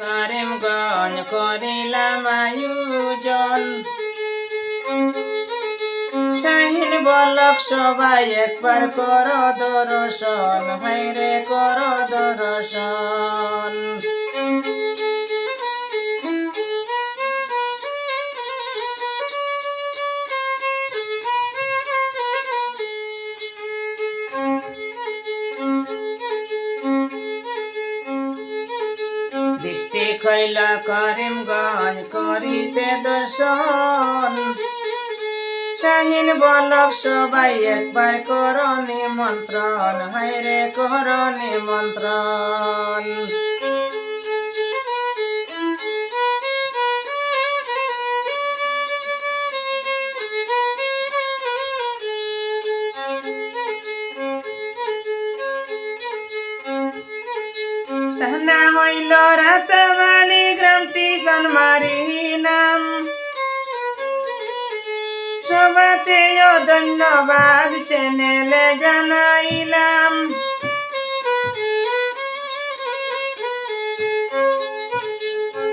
করিমগঞ্জ করিলাম আয়োজন। শাহিন বলক সবাই একবার কর দর্শন ভাইরে কর দর্শন। খৈল করিমগঞ্জ করিতে দর্শন। শাহিন বলক সবাই একবার কর নিমন্ত্রণ হাইরে কর নিমন্ত্রণ তাহনা হইল রাতবাণী সবাতেও ধন্যবাদ চ্যানেলে জানাইলাম।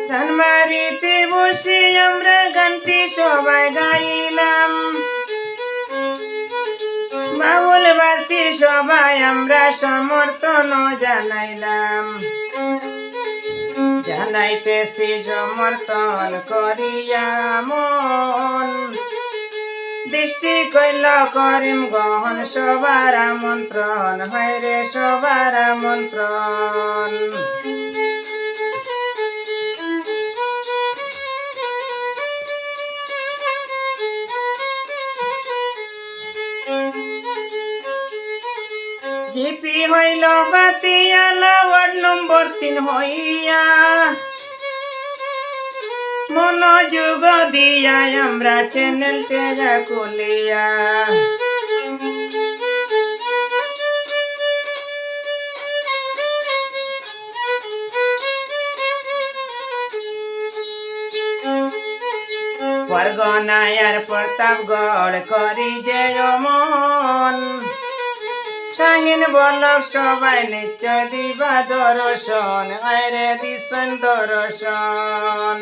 সানমারিতে বসে আমরা গানটি সবাই গাইলাম। বাউলবাসী সবাই আমরা সমর্থন জানাইলাম। জানাইতেছি সমর্থন করিয়া মন। দৃষ্টি কইল করিম গহন সবার আমন্ত্রণ, হয় সবার আমন্ত্রণ। জিপি হইল বাতিয়ালা ওয়ার্ড নম্বর তিন হইয়া মনোযোগ দিয়া আমরা চ্যানেল তেজা কুলিয়া পরগনায়ার প্রতাপগড় করি যে মন শাহিন বলক সবাই নিশ্চয় দিবা দর্শন। আরে দিশন দর্শন।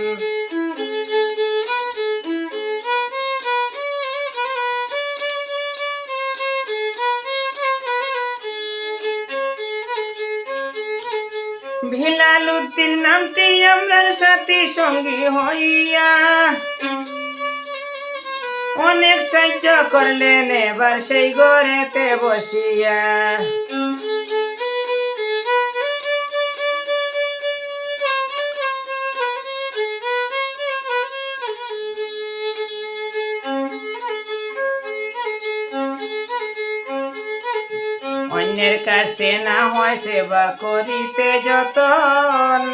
ভিলাল উদ্দিন নামটি আমরা সাথী সঙ্গী হইয়া অনেক সাহায্য করলেন এবার সেই ঘরেতে বসিয়া। অন্যের কাছে না হয় সেবা করিতে যতন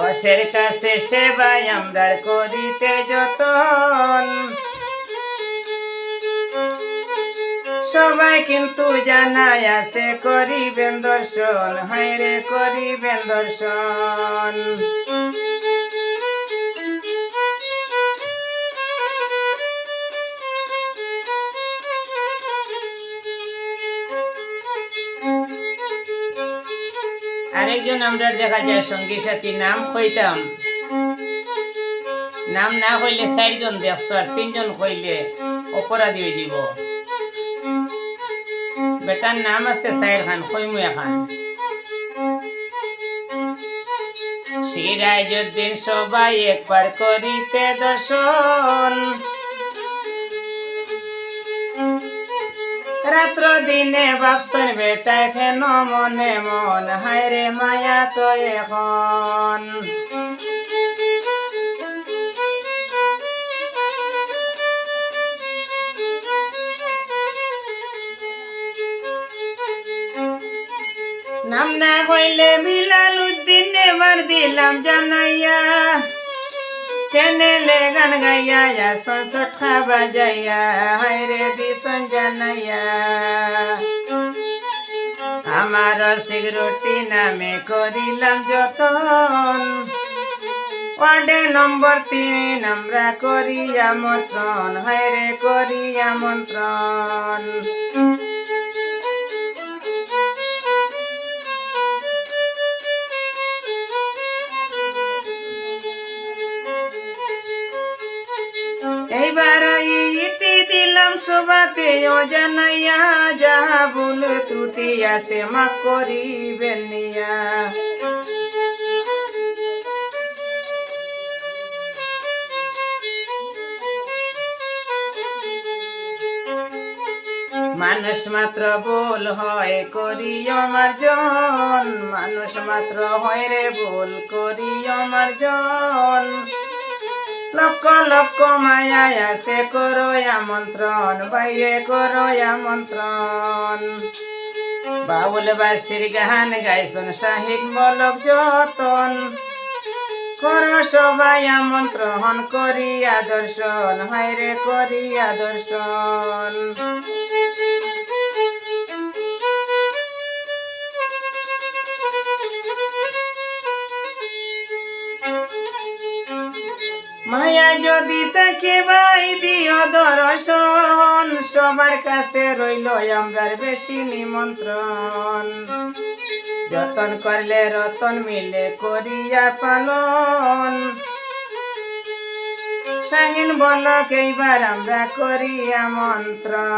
দশের কাছে সেবাই আমরা করিতে যতন। সবাই কিন্তু জানাই আছে করিবেন দর্শন হাইরে করিবেন দর্শন। আরেকজন আমরা দেখা যায় সঙ্গী সাথী, নাম কইতাম। নাম না কইলে চারজন দেখছ আর তিনজন কইলে অপরাধী হয়ে যাব। বেটার নাম আছে সাইর খান কইমুয়া খান। সিরাজউদ্দিন সবাই একবার করিতে দর্শন। রাত্র দিনে ভাবছেন বেটা কেন মনে মন? হায়রে মায়া তো এখন। নাম না কইলে বিলাল উদ্দিন এবার দিলাম জানাইয়া। চ্যানেলে গান গাইয়া সংসদ খাবা যাইয়া হায়রে দিশন জানাইয়া আমার সিগরটি নামে করিলাম যতন ওয়ার্ডে নম্বর তিন আমরা করি আমন্ত্রণ হায়রে করি আমন্ত্রণ সুবাতে জানাইয়া যাহা ভুল ত্রুটি আছে মা করিবেন নিয়া মানুষ মাত্র ভুল হয় করি জন মানুষ মাত্র হয় রে ভুল করি জন লক্ষ লক্ষ মায়া আছে করো মন্ত্রণ বাইরে করো মন্ত্রণ বাউল বাসির গান গাইছন শাহিদ মলক যতন। কর সবাই আমন্ত্রণ, করিয়া দর্শন হাইরে করিয়া দর্শন। মায়া যদি তাকে বাই দিও দর্শন, সবার কাছে রইল আমরার বেশি নিমন্ত্রণ। যতন করলে রতন মিলে করিয়া পালন। শাহিন বলক এইবার আমরা করিয়া মন্ত্রণ।